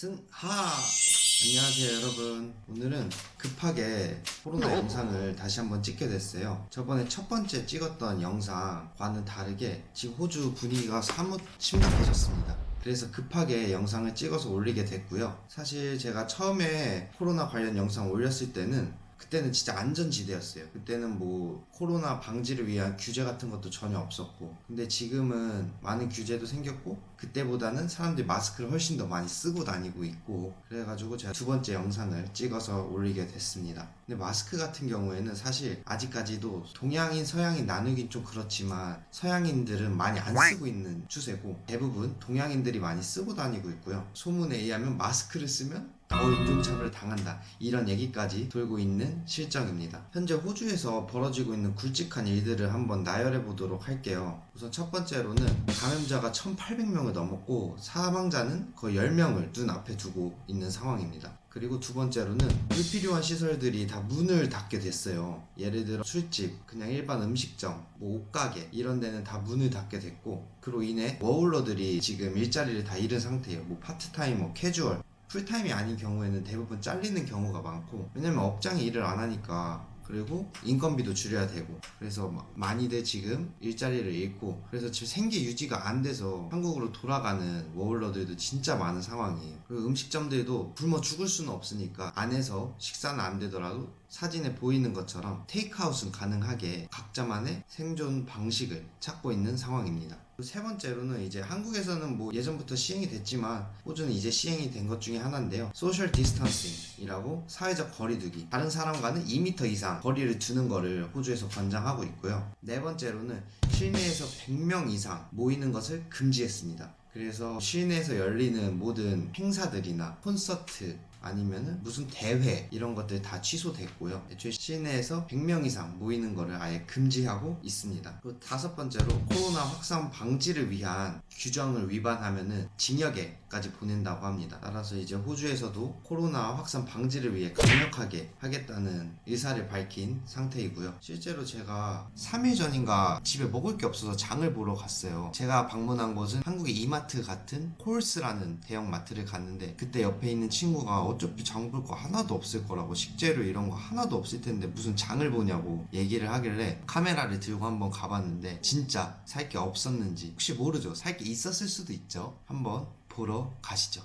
승하. 안녕하세요 여러분. 오늘은 급하게 코로나 영상을 다시 한번 찍게 됐어요. 저번에 첫 번째 찍었던 영상과는 다르게 지금 호주 분위기가 사뭇 심각해졌습니다. 그래서 급하게 영상을 찍어서 올리게 됐고요. 사실 제가 처음에 코로나 관련 영상 올렸을 때는 그때는 진짜 안전지대였어요. 그때는 뭐 코로나 방지를 위한 규제 같은 것도 전혀 없었고. 근데 지금은 많은 규제도 생겼고, 그때보다는 사람들이 마스크를 훨씬 더 많이 쓰고 다니고 있고, 그래가지고 제가 두 번째 영상을 찍어서 올리게 됐습니다. 근데 마스크 같은 경우에는 사실 아직까지도 동양인, 서양인 나누긴 좀 그렇지만, 서양인들은 많이 안 쓰고 있는 추세고, 대부분 동양인들이 많이 쓰고 다니고 있고요. 소문에 의하면 마스크를 쓰면 더 인종차별을 당한다 이런 얘기까지 돌고 있는 실정입니다. 현재 호주에서 벌어지고 있는 굵직한 일들을 한번 나열해 보도록 할게요. 우선 첫 번째로는 감염자가 1,800명을 넘었고 사망자는 거의 10명을 눈앞에 두고 있는 상황입니다. 그리고 두 번째로는 불필요한 시설들이 다 문을 닫게 됐어요. 예를 들어 술집, 그냥 일반 음식점, 뭐 옷가게 이런 데는 다 문을 닫게 됐고 그로 인해 워홀러들이 지금 일자리를 다 잃은 상태예요. 뭐 파트타이머, 캐주얼 풀타임이 아닌 경우에는 대부분 잘리는 경우가 많고 왜냐면 업장이 일을 안 하니까. 그리고 인건비도 줄여야 되고. 그래서 마- 많이들 지금 일자리를 잃고 그래서 지금 생계 유지가 안 돼서 한국으로 돌아가는 워홀러들도 진짜 많은 상황이에요. 그리고 음식점들도 굶어 죽을 수는 없으니까 안에서 식사는 안 되더라도 사진에 보이는 것처럼 테이크아웃은 가능하게 각자만의 생존 방식을 찾고 있는 상황입니다. 세 번째로는 이제 한국에서는 뭐 예전부터 시행이 됐지만 호주는 이제 시행이 된 것 중에 하나인데요. 소셜 디스턴싱이라고 사회적 거리두기. 다른 사람과는 2m 이상 거리를 두는 거를 호주에서 권장하고 있고요. 네 번째로는 실내에서 100명 이상 모이는 것을 금지했습니다. 그래서 실내에서 열리는 모든 행사들이나 콘서트 아니면은 무슨 대회 이런 것들 다 취소됐고요. 애초에 실내에서 100명 이상 모이는 거를 아예 금지하고 있습니다. 그리고 다섯 번째로 코로나 확산 방지를 위한 규정을 위반하면은 징역에까지 보낸다고 합니다. 따라서 이제 호주에서도 코로나 확산 방지를 위해 강력하게 하겠다는 의사를 밝힌 상태이고요. 실제로 제가 3일 전인가 집에 먹을 게 없어서 장을 보러 갔어요. 제가 방문한 곳은 한국의 이마트 같은 콜스라는 대형 마트를 갔는데 그때 옆에 있는 친구가 어차피 장 볼 거 하나도 없을 거라고 식재료 이런 거 하나도 없을 텐데 무슨 장을 보냐고 얘기를 하길래 카메라를 들고 한번 가봤는데 진짜 살 게 없었는지 혹시 모르죠? 살 게 있었을 수도 있죠. 한번 보러 가시죠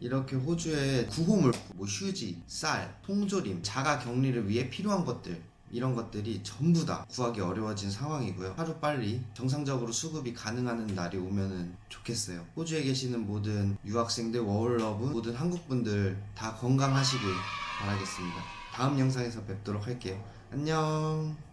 이렇게 호주의 구호물, 뭐 휴지, 쌀, 통조림, 자가 격리를 위해 필요한 것들 이런 것들이 전부 다 구하기 어려워진 상황이고요. 하루 빨리 정상적으로 수급이 가능한 날이 오면은 좋겠어요. 호주에 계시는 모든 유학생들, 워홀러브, 모든 한국분들 다 건강하시길 바라겠습니다. 다음 영상에서 뵙도록 할게요. 안녕.